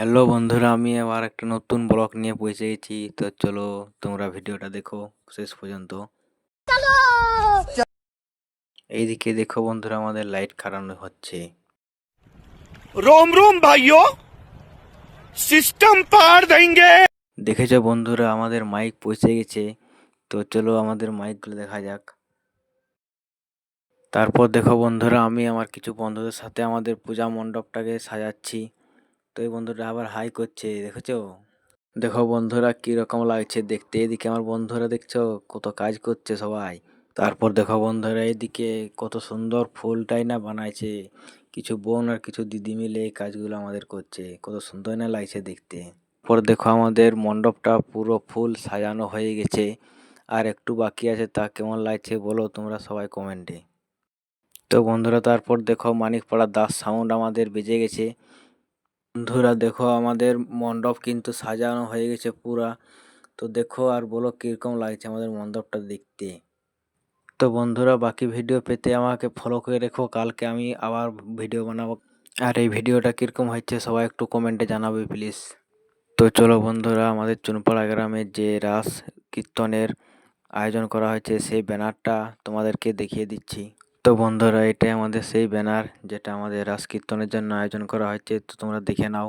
Hello বন্ধুরা আমি আবার একটা নতুন ব্লগ নিয়ে পৌঁছে গেছি তো চলো তোমরা ভিডিওটা দেখো শেষ পর্যন্ত। এইদিকে দেখো বন্ধুরা আমাদের লাইট খারানো হচ্ছে। রোম রোম ভাইও সিস্টেম পার দেঙ্গে দেখেছ বন্ধুরা আমাদের মাইক পৌঁছে গেছে। তো চলো আমাদের মাইকগুলো দেখা যাক। তারপর দেখো বন্ধুরা আমি আমার কিছু বন্ধুদের সাথে আমাদের পূজা মণ্ডপটাকে সাজাচ্ছি। তো এই বন্ধুরা আবার হাই করছে, দেখেছ? দেখো বন্ধুরা কি রকম লাগছে দেখতে। এদিকে আমার বন্ধুরা দেখছ কত কাজ করছে সবাই। তারপর দেখো বন্ধুরা এদিকে কত সুন্দর ফুলটাই না বানাইছে। কিছু বোন আর কিছু দিদি মিলে এই কাজগুলো আমাদের করছে। কত সুন্দর না লাগছে দেখতে। পর দেখো আমাদের মণ্ডপটা পুরো ফুল সাজানো হয়ে গেছে। আর একটু বাকি আছে তা কেমন লাগছে বলো তোমরা সবাই কমেন্টে তো বন্ধুরা তারপর দেখো মানিকপাড়া দাস সাউন্ড আমাদের বেজে গেছে। বন্ধুরা দেখো আমাদের মণ্ডপ কিন্তু সাজানো হয়ে গেছে পুরা। তো দেখো আর বলো কীরকম লাগছে আমাদের মণ্ডপটা দেখতে। তো বন্ধুরা বাকি ভিডিও পেতে আমাকে ফলো করে রেখো, কালকে আমি আবার ভিডিও বানাবো। আর এই ভিডিওটা কীরকম হচ্ছে সবাই একটু কমেন্টে জানাবে প্লিজ তো চলো বন্ধুরা আমাদের চুনপাড়া গ্রামে যে রাস কীর্তনের আয়োজন করা হয়েছে সেই ব্যানারটা তোমাদেরকে দেখিয়ে দিচ্ছি। তো বন্ধুরা, এটাই আমাদের সেই ব্যানার যেটা আমাদের রাস কীর্তনের জন্য আয়োজন করা হয়েছে তো তোমরা দেখে নাও।